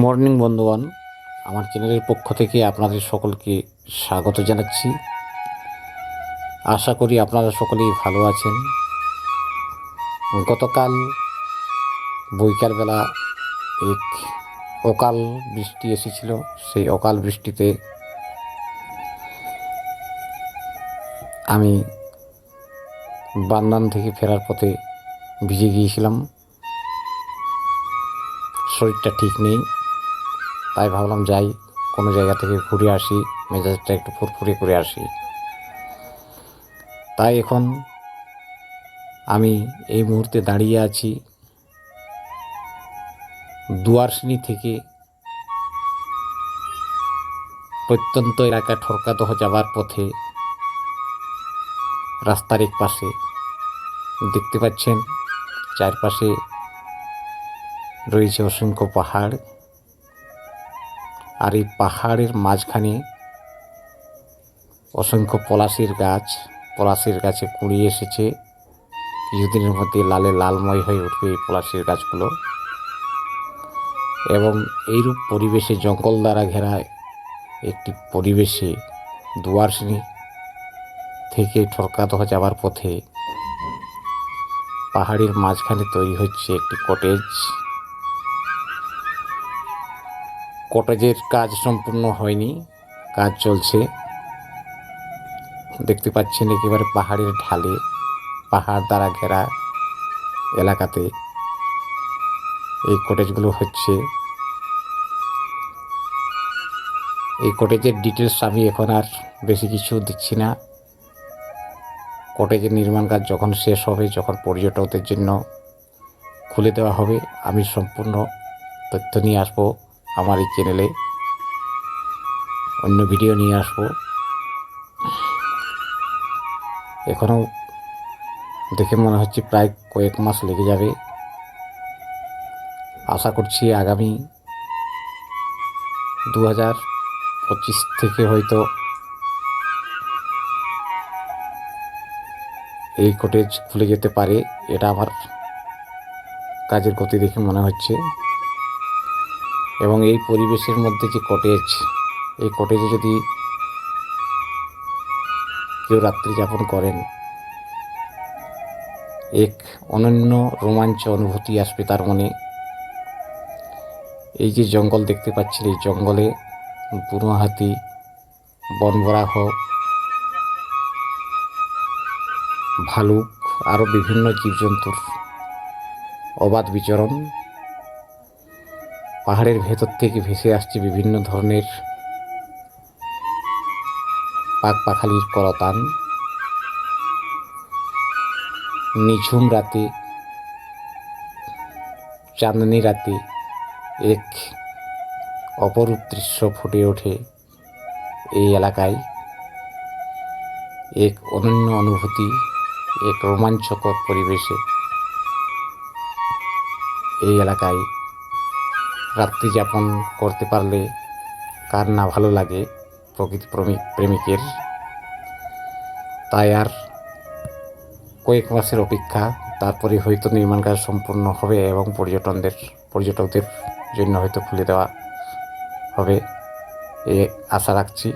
Morning বন্ধুগণ, আমার চ্যানেলের পক্ষ থেকে আপনাদের সকলকে স্বাগত জানাচ্ছি। আশা করি আপনারা সকলেই ভালো আছেন। গতকাল বৈকালবেলা এক অকাল বৃষ্টি এসেছিল। সেই অকাল বৃষ্টিতে আমি বান্দান থেকে ফেরার পথে ভিজে গিয়েছিলাম। শরীরটা ঠিক নেই। তাই ভাবলাম যাই, কোনো জায়গা থেকে ঘুরে আসি, মেজাজটা একটু ফুরফুরে করে আসি। তাই এখন আমি এই মুহূর্তে দাঁড়িয়ে আছি দুয়ারসিনি থেকে প্রত্যন্ত এলাকা ঠরকাদহ যাবার পথে। রাস্তার এক পাশে দেখতে পাচ্ছেন, চারপাশে রয়েছে অসংখ্য পাহাড়। আর এই পাহাড়ের মাঝখানে অসংখ্য পলাশির গাছ, পলাশির গাছে কুড়ি এসেছে। কিছুদিনের মধ্যে লালে লালময় হয়ে উঠবে এই পলাশির গাছগুলো। এবং এইরূপ পরিবেশে, জঙ্গল দ্বারা ঘেরা একটি পরিবেশে দুয়ারসিনী থেকে ঠরকাদহ যাওয়ার পথে পাহাড়ের মাঝখানে তৈরি হচ্ছে একটি কটেজ কটেজের কাজ সম্পূর্ণ হয়নি, কাজ চলছে। দেখতে পাচ্ছেন একেবারে পাহাড়ের ঢালে, পাহাড় দ্বারা ঘেরা এলাকাতে এই কটেজগুলো হচ্ছে। এই কটেজের ডিটেলস আমি এখন আর বেশি কিছু দিচ্ছি না। কটেজের নির্মাণ কাজ যখন শেষ হবে, যখন পর্যটকদের জন্য খুলে দেওয়া হবে, আমি সম্পূর্ণ তথ্য নিয়ে আসব। আমার এই চ্যানেলে অন্য ভিডিও নিয়ে আসব। এখনও দেখে মনে হচ্ছে প্রায় কয়েক মাস লেগে যাবে। আশা করছি আগামী দু হাজার পঁচিশ থেকে হয়তো এই কটেজ খুলে যেতে পারে, এটা আমার কাজের গতি দেখে মনে হচ্ছে। এবং এই পরিবেশের মধ্যে যে কটেজ এই কটেজে যদি কেউ রাত্রি যাপন করেন, এক অনন্য রোমাঞ্চ অনুভূতি আসবে তার মনে। এই যে জঙ্গল দেখতে পাচ্ছেন, এই জঙ্গলে বুনো হাতি বনবরাহ ভালুক আরও বিভিন্ন জীবজন্তুর অবাধ বিচরণ পাহাড়ের ভেতর থেকে ভেসে আসছে বিভিন্ন ধরনের পাক পাখালির করতান নিঝুম রাতে, চাঁদনি রাতে এক অপরূপ দৃশ্য ফুটে ওঠে এই এলাকায়। এক অনন্য অনুভূতি, এক রোমাঞ্চকর পরিবেশে এই এলাকায় রাত্রি যাপন করতে পারলে কার না ভালো লাগে প্রকৃতি প্রেমিক প্রেমিকের। তাই আর কয়েক মাসের অপেক্ষা, তারপরে হয়তো নির্মাণ কাজ সম্পূর্ণ হবে এবং পর্যটনদের পর্যটকদের জন্য হয়তো খুলে দেওয়া হবে। এ আশা রাখছি।